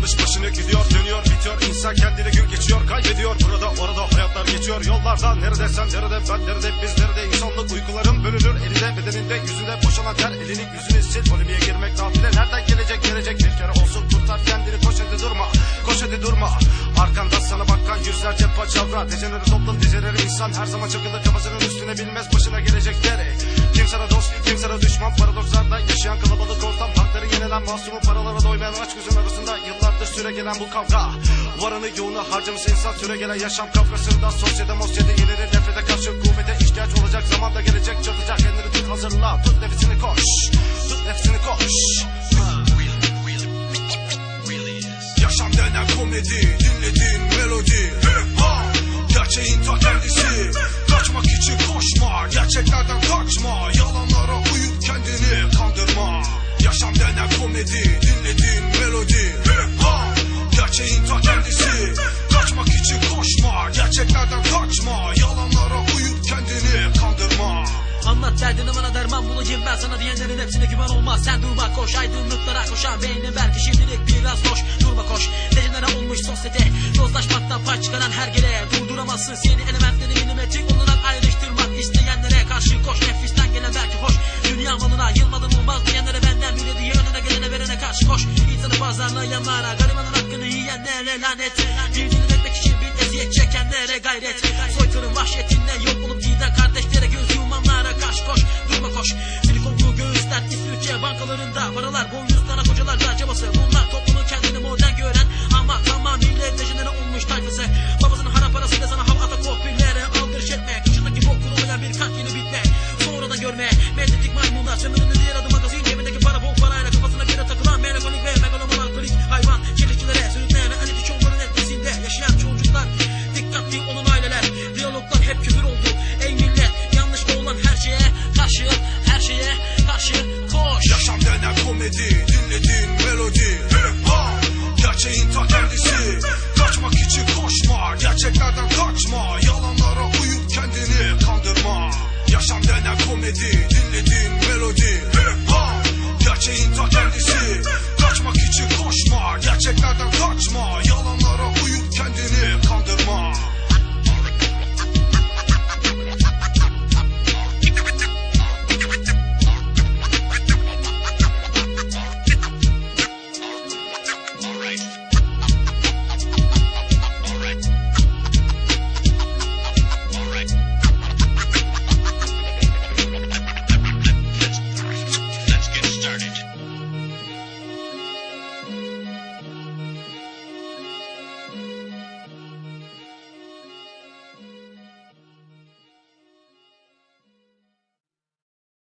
almış başını gidiyor dönüyor bitiyor. İnsan kendini gün geçiyor kaybediyor. Burada orada hayatlar geçiyor. Yollardan nerede sen nerede ben nerede biz nerede insanlık? Uykuların bölünür elinde bedeninde yüzünde boşalan ter elini yüzünü sil. Polimiye girmek nafile. Nereden gelecek gelecek? Bir kere olsun kurtar kendini. Koş hadi durma koş hadi durma. Arkanda sana bakan yüzlerce paçavra Dejeneri toplum dizeleri insan. Her zaman çakılır kafasının üstüne bilmez başına gelecekleri Kim sana dost kim sana düşman? Paradokslarda yaşayan kalabalık ortam. Hakları yenilen masumu paralara doymayan aç gözün arasında Yıllardır süre gelen bu kavga. Varını yoğunu harcamış insan süre gelen yaşam kavgasında Sosyete mosyete yenilir nefrete karşı kuvvete ihtiyaç olacak zaman da gelecek çatacak. Kendini tut hazırla Tut nefesini koş komedi dinlediğin melodi gerçeğin ta kendisi. Kaçmak için koşma gerçeklerden kaçma. Yalanlara uyup kendini kandırma. Anlat derdini bana derman bulacağım ben sana diyenlerin hepsine güven olmaz. Sen durma koş aydınlıklara koşan beynin belki şimdilik biraz boş. Durma koş. Dejenere olmuş sosyete. Yozlaşmaktan pay çıkaran her gele. Durduramazsın seni elementleri Pazarlayanlara garibanın hakkını yiyenlere lanet. Birbirini etmek için bir eziyet çekenlere gayret. Soykırım vahşetinde yok olup giden kardeşlere göz